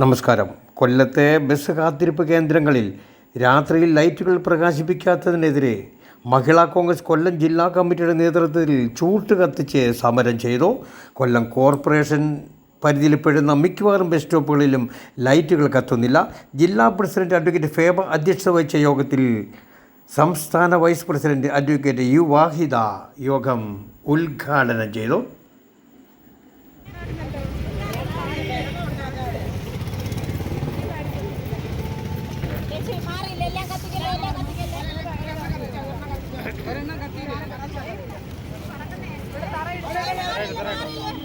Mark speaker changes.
Speaker 1: നമസ്കാരം. കൊല്ലത്തെ ബസ് കാത്തിരിപ്പ് കേന്ദ്രങ്ങളിൽ രാത്രിയിൽ ലൈറ്റുകൾ പ്രകാശിപ്പിക്കാത്തതിനെതിരെ മഹിളാ കോൺഗ്രസ് കൊല്ലം ജില്ലാ കമ്മിറ്റിയുടെ നേതൃത്വത്തിൽ ചൂട്ട് കത്തിച്ച് സമരം ചെയ്തു. കൊല്ലം കോർപ്പറേഷൻ പരിധിയിൽപ്പെടുന്ന മിക്കവാറും ബസ് സ്റ്റോപ്പുകളിലും ലൈറ്റുകൾ കത്തുന്നില്ല. ജില്ലാ പ്രസിഡന്റ് അഡ്വക്കേറ്റ് ഫേബ അധ്യക്ഷത വഹിച്ച യോഗത്തിൽ സംസ്ഥാന vice president advocate U Vahida യോഗം ഉദ്ഘാടനം ചെയ്തു. Right, right.